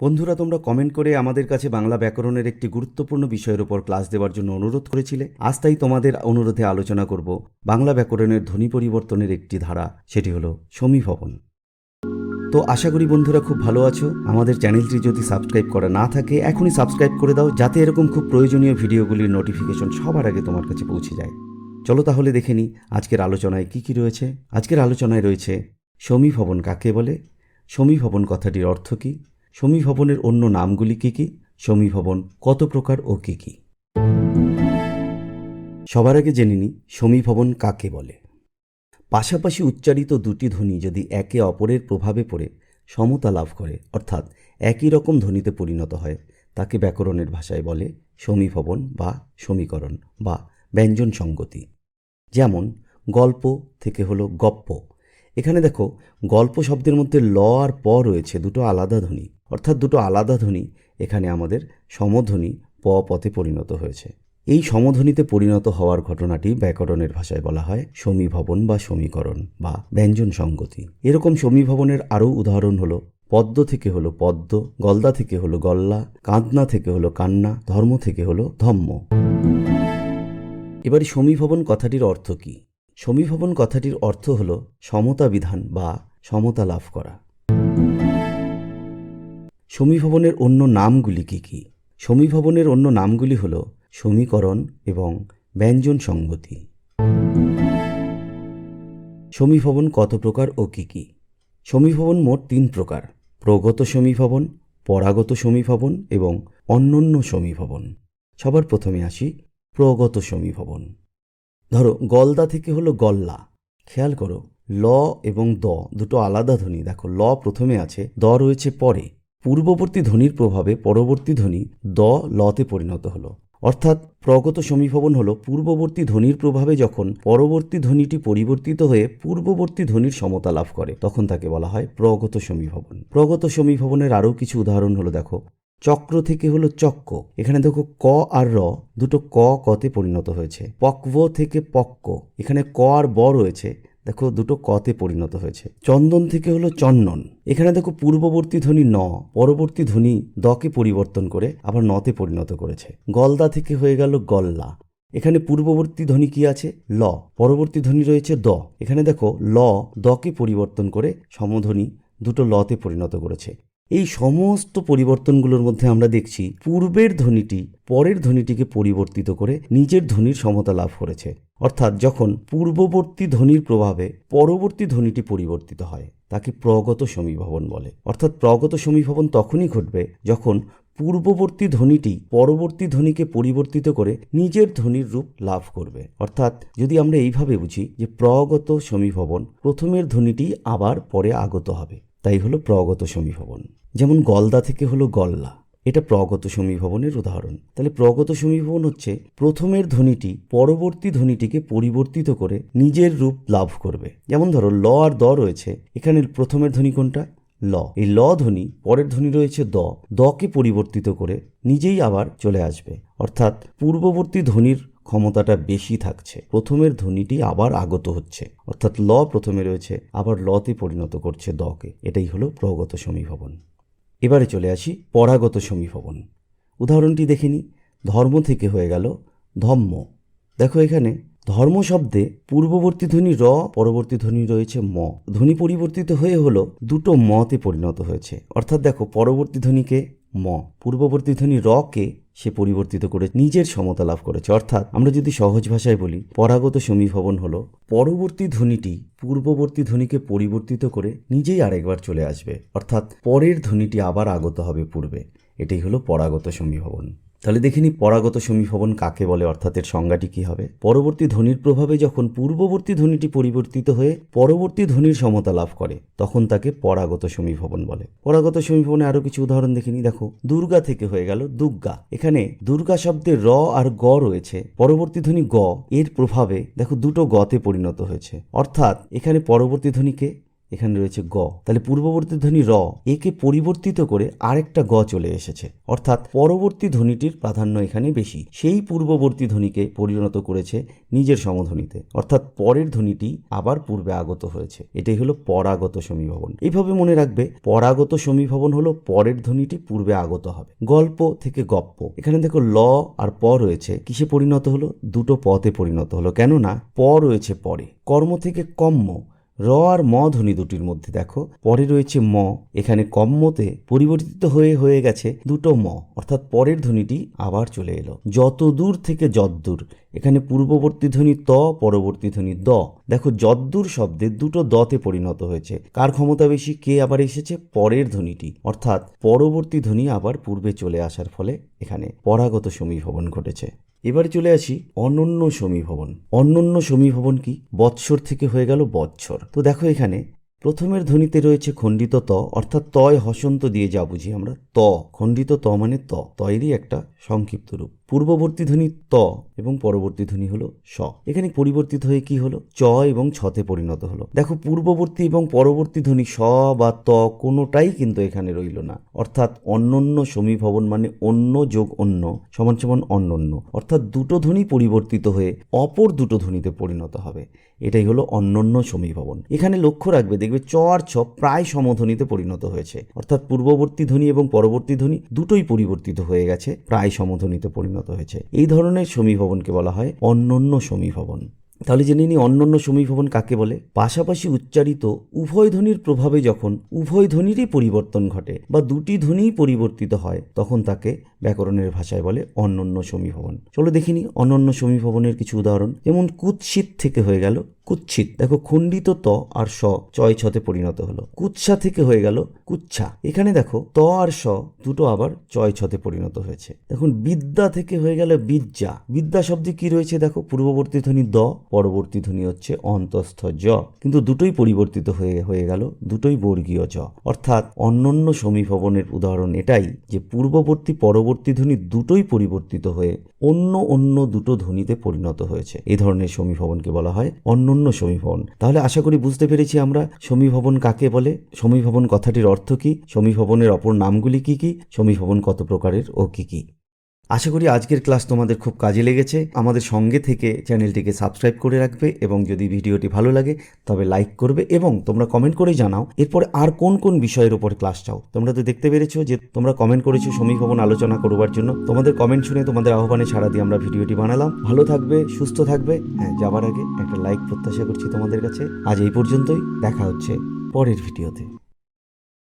বন্ধুরা, তোমরা কমেন্ট করে আমাদের কাছে বাংলা ব্যাকরণের একটি গুরুত্বপূর্ণ বিষয়ের উপর ক্লাস দেওয়ার জন্য অনুরোধ করেছিলে। আজ তাই তোমাদের অনুরোধে আলোচনা করব বাংলা ব্যাকরণের ধ্বনি পরিবর্তনের একটি ধারা, সেটি হলো সমীভবন তো আশা করি বন্ধুরা খুব ভালো আছো। আমাদের চ্যানেলটি যদি সাবস্ক্রাইব করা না থাকে, এখনই সাবস্ক্রাইব করে দাও, যাতে এরকম খুব প্রয়োজনীয় ভিডিওগুলির নোটিফিকেশন সবার আগে তোমার কাছে পৌঁছে যায়। চলো তাহলে দেখে নিই আজকের আলোচনায় কি কি রয়েছে। আজকের আলোচনায় রয়েছে সমীভবন কাকে বলে? সমীভবন কথাটির অর্থ কী? সমীভবনের অন্য নামগুলি কী কি? সমীভবন কত প্রকার ও কী কী? সবার আগে জেনে নিই, সমীভবন কাকে বলে? পাশাপাশি উচ্চারিত দুটি ধ্বনি যদি একে অপরের প্রভাবে পড়ে, সমতা লাভ করে, অর্থাৎ একই রকম ধ্বনিতে পরিণত হয়, তাকে ব্যাকরণের ভাষায় বলে সমীভবন বা সমীকরণ বা ব্যঞ্জন সঙ্গতি। যেমন, গল্প থেকে হলো গপ্প। এখানে দেখো, গল্প শব্দের মধ্যে ল আর প রয়েছে, দুটো আলাদা ধ্বনি। অর্থাৎ দুটো আলাদা ধ্বনি এখানে আমাদের সমধ্বনি প পথে পরিণত হয়েছে। এই সমধ্বনিতে পরিণত হওয়ার ঘটনাটি ব্যাকরণের ভাষায় বলা হয় সমীভবন বা সমীকরণ বা ব্যঞ্জন সঙ্গতি। এরকম সমীভবনের আরও উদাহরণ হলো, পদ্ম থেকে হলো পদ্ম, গলদা থেকে হলো গল্লা, কাঁদনা থেকে হলো কান্না, ধর্ম থেকে হলো ধম্ম। এবারে সমীভবন কথাটির অর্থ কি? সমীভবন কথাটির অর্থ হল সমতা বিধান বা সমতা লাভ করা। সমীভবনের অন্য নামগুলি কি কি? সমীভবনের অন্য নামগুলি হল সমীকরণ এবং ব্যঞ্জন সঙ্গতি সমীভবন কত প্রকার ও কি কি? সমীভবন মোট তিন প্রকার, প্রগত সমীভবন, পরাগত সমীভবন এবং অন্যন্য সমীভবন। সবার প্রথমে আসি প্রগত সমীভবন। ধরো, গলদা থেকে হলো গল্লা। খেয়াল করো, ল এবং দ দুটো আলাদা ধ্বনি। দেখো, ল প্রথমে আছে, দ রয়েছে পরে। পূর্ববর্তী ধ্বনির প্রভাবে পরবর্তী ধ্বনি দ, লতে পরিণত হলো। অর্থাৎ প্রগত সমীভবন হলো পূর্ববর্তী ধ্বনির প্রভাবে যখন পরবর্তী ধ্বনিটি পরিবর্তিত হয়ে পূর্ববর্তী ধ্বনির সমতা লাভ করে, তখন তাকে বলা হয় প্রগত সমীভবন। প্রগত সমীভবনের আরও কিছু উদাহরণ হলো দেখো, চক্র থেকে হলো চক্ক। এখানে দেখো ক আর র দুটো ক কতে পরিণত হয়েছে। পক্ব থেকে পক্ক। এখানে ক আর ব রয়েছে। দেখো দুটো কতে পরিণত হয়েছে। চন্দন থেকে হলো চন্দন। এখানে দেখো পূর্ববর্তী ধ্বনি ন, পরবর্তী ধ্বনি দকে পরিবর্তন করে আবার নতে পরিণত করেছে। গলদা থেকে হয়ে গেল গল্লা। এখানে পূর্ববর্তী ধ্বনি কি আছে? ল। পরবর্তী ধ্বনি রয়েছে দ। এখানে দেখো ল দকে পরিবর্তন করে সমধ্বনি দুটো লতে পরিণত করেছে। এই সমস্ত পরিবর্তনগুলোর মধ্যে আমরা দেখছি পূর্বের ধ্বনিটি পরের ধ্বনিটিকে পরিবর্তিত করে নিজের ধ্বনির সমতা লাভ করেছে। অর্থাৎ যখন পূর্ববর্তী ধ্বনির প্রভাবে পরবর্তী ধ্বনিটি পরিবর্তিত হয়, তাকে প্রগত সমীভবন বলে। অর্থাৎ প্রগত সমীভবন তখনই ঘটবে যখন পূর্ববর্তী ধ্বনিটি পরবর্তী ধ্বনিকে পরিবর্তিত করে নিজের ধ্বনির রূপ লাভ করবে। অর্থাৎ যদি আমরা এইভাবে বুঝি যে প্রগত সমীভবন প্রথমের ধ্বনিটি আবার পরে আগত হবে। তাই হলো প্রগত সমীভবন। যেমন গলদা থেকে হলো গল্লা, এটা প্রগত সমীভবনের উদাহরণ। তাহলে প্রগত সমীভবন হচ্ছে প্রথমের ধ্বনিটি পরবর্তী ধ্বনিটিকে পরিবর্তিত করে নিজের রূপ লাভ করবে। যেমন ধরো, ল আর দ রয়েছে এখানে প্রথমের ধ্বনি কোনটা? ল। এই ল ধ্বনি পরের ধ্বনি রয়েছে দ। দকে পরিবর্তিত করে নিজেই আবার চলে আসবে। অর্থাৎ পূর্ববর্তী ধ্বনির ক্ষমতাটা বেশি থাকছে। প্রথমের ধ্বনিটি আবার আগত হচ্ছে। অর্থাৎ ল প্রথমে রয়েছে, আবার লতে পরিণত করছে দকে। এটাই হলো প্রগত সমীভবন। এবারে চলে আসি পরাগত সমীভবন। উদাহরণটি দেখে নিই ধর্ম থেকে হয়ে গেল ধম্ম। দেখো এখানে, ধর্ম শব্দে পূর্ববর্তী ধ্বনি র, পরবর্তী ধ্বনি রয়েছে ম। ধ্বনি পরিবর্তিত হয়ে হলো দুটো মতে পরিণত হয়েছে। অর্থাৎ দেখো, পরবর্তী ধ্বনিকে ম। পূর্ববর্তী ধ্বনি র কে সে পরিবর্তিত করে নিজের সমতা লাভ করেছে। অর্থাৎ আমরা যদি সহজ ভাষায় বলি, পরাগত সমীভবন হলো পরবর্তী ধ্বনিটি পূর্ববর্তী ধ্বনিকে পরিবর্তিত করে নিজেই আরেকবার চলে আসবে। অর্থাৎ পরের ধ্বনিটি আবার আগত হবে পূর্বে। এটাই হলো পরাগত সমীভবন। তাহলে দেখিনি পরাগত সমীভবন কাকে বলে, অর্থাৎ এর সংজ্ঞাটি কি হবে? পরবর্তী ধ্বনির প্রভাবে যখন পূর্ববর্তী ধ্বনিটি পরিবর্তিত হয়ে পরবর্তী ধ্বনির সমতা লাভ করে, তখন তাকে পরাগত সমীভবন বলে। পরাগত সমীভবনে আরও কিছু উদাহরণ দেখিনি দেখো, দুর্গা থেকে হয়ে গেল দুর্গা এখানে দুর্গা শব্দে র আর গ রয়েছে। পরবর্তী ধ্বনি গ, এর প্রভাবে দেখো দুটো গতে পরিণত হয়েছে। অর্থাৎ এখানে পরবর্তী ধ্বনিকে এখানে রয়েছে গ। তাহলে পূর্ববর্তী ধ্বনি র। একে পরিবর্তিত করে আরেকটা গ চলে এসেছে। অর্থাৎ পরবর্তী ধ্বনিটির প্রাধান্য এখানে বেশি। সেই পূর্ববর্তী ধ্বনিকে পরিণত করেছে নিজের সমধ্বনিতে। অর্থাৎ পরের ধ্বনিটি আবার পূর্বে আগত হয়েছে। এটাই হলো পরাগত সমীভবন। এইভাবে মনে রাখবে, পরাগত সমীভবন হলো পরের ধ্বনিটি পূর্বে আগত হবে। গল্প থেকে গপ্প। এখানে দেখো ল আর প রয়েছে। কিসে পরিণত হলো? দুটো পথে পরিণত হলো। কেননা, প রয়েছে পরে। কর্ম থেকে কম্ম। র আর ম ধ্বনি দুটির মধ্যে দেখো। পরে রয়েছে ম। এখানে কম্মতে পরিবর্তিত হয়ে হয়ে গেছে দুটো ম। অর্থাৎ পরের ধ্বনিটি আবার চলে এলো। যত দূর থেকে যদ্দূর এখানে পূর্ববর্তী ধ্বনি ত, পরবর্তী ধ্বনি দ। দেখো, যদ্দূর শব্দে দুটো দতে পরিণত হয়েছে। কার ক্ষমতা বেশি? কে আবার এসেছে? পরের ধ্বনিটি। অর্থাৎ পরবর্তী ধ্বনি আবার পূর্বে চলে আসার ফলে এখানে পরাগত সমীভবন ঘটেছে। এবারে চলে আসি অনন্য সমীভবন। অনন্য সমীভবন কি? বৎসর থেকে হয়ে গেল বৎসর। তো দেখো এখানে প্রথমের ধ্বনিতে রয়েছে খণ্ডিত ত, অর্থাৎ তয় হসন্ত দিয়ে যা বুঝি আমরা, ত। খণ্ডিত ত মানে ত, তয়েরই একটা সংক্ষিপ্ত রূপ। পূর্ববর্তী ধ্বনি ত এবং পরবর্তী ধ্বনি হলো স। এখানে পরিবর্তিত হয়ে কি হলো? চ এবং ছতে পরিণত হলো। দেখো, পূর্ববর্তী এবং পরবর্তী ধ্বনি স বা ত কোনোটাই কিন্তু এখানে রইল না। অর্থাৎ অন্যন্য সমীভবন মানে অন্য যোগ অন্য সমান সমান অন্যন্য। অর্থাৎ দুটো ধ্বনি পরিবর্তিত হয়ে অপর দুটো ধ্বনিতে পরিণত হবে। এটাই হলো অন্যন্য সমীভবন। এখানে লক্ষ্য রাখবে, দেখবে চ আর ছ প্রায় সমধ্বনিতে পরিণত হয়েছে। অর্থাৎ পূর্ববর্তী ধ্বনি এবং পরবর্তী ধ্বনি দুটোই পরিবর্তিত হয়ে গেছে, প্রায় সমধ্বনিতে পরিণত হয়েছে। এই ধরনের সমীভবনকে বলা হয় অন্যন্য সমীভবন। তাহলে জেনে নিই অন্যান্য সমীভবন কাকে বলে। পাশাপাশি উচ্চারিত উভয় ধ্বনির প্রভাবে যখন উভয় ধ্বনিরই পরিবর্তন ঘটে বা দুটি ধ্বনিই পরিবর্তিত হয়, তখন তাকে ব্যাকরণের ভাষায় বলে অন্যান্য সমীভবন। চলো দেখিনি অনন্য সমীভবনের কিছু উদাহরণ। যেমন কুৎসিত থেকে হয়ে গেল কুচ্ছিত। দেখো, খণ্ডিত ত আর স চয় ছতে পরিণত হলো। কুৎসা থেকে হয়ে গেল কুচ্ছা। এখানে দেখো, ত আর স দুটো আবার চয় ছতে পরিণত হয়েছে। দেখুন বিদ্যা থেকে হয়ে গেল বিদ্যা। বিদ্যা শব্দে কি রয়েছে দেখো, পূর্ববর্তী ধ্বনি দ, পরবর্তী ধ্বনি হচ্ছে অন্তস্থ জ। কিন্তু দুটোই পরিবর্তিত হয়ে হয়ে গেল, দুটোই বর্গীয় জ। অর্থাৎ অন্যান্য সমীভবনের উদাহরণ এটাই যে পূর্ববর্তী, পরবর্তী ধ্বনি দুটোই পরিবর্তিত হয়ে অন্য অন্য দুটো ধ্বনিতে পরিণত হয়েছে। এ ধরনের সমীভবনকে বলা হয় অন্যান্য সমীভবন। তাহলে আশা করি বুঝতে পেরেছি আমরা সমীভবন কাকে বলে? সমীভবন কথাটির অর্থ কি? সমীভবনের অপর নামগুলি কি কি? সমীভবন কত প্রকারের ও কি কি? আশা করি আজকের ক্লাস তোমাদের খুব কাজে লেগেছে। আমাদের সঙ্গে থেকে চ্যানেলটিকে সাবস্ক্রাইব করে রাখবে এবং যদি ভিডিওটি ভালো লাগে, তবে লাইক করবে এবং তোমরা কমেন্ট করে জানাও, এরপরে আর কোন কোন বিষয়ের উপর ক্লাস চাও? তোমরা তো দেখতে পেরেছ যে তোমরা কমেন্ট করেছ সমীভবন আলোচনা করবার জন্য। তোমাদের কমেন্ট শুনে তোমাদের আহ্বানে সাড়া দিয়ে আমরা ভিডিওটি বানালাম। ভালো থাকবে, সুস্থ থাকবে। হ্যাঁ যাবার আগে একটা লাইক প্রত্যাশা করছি তোমাদের কাছে। আজ এই পর্যন্তই। দেখা হচ্ছে পরের ভিডিওতে।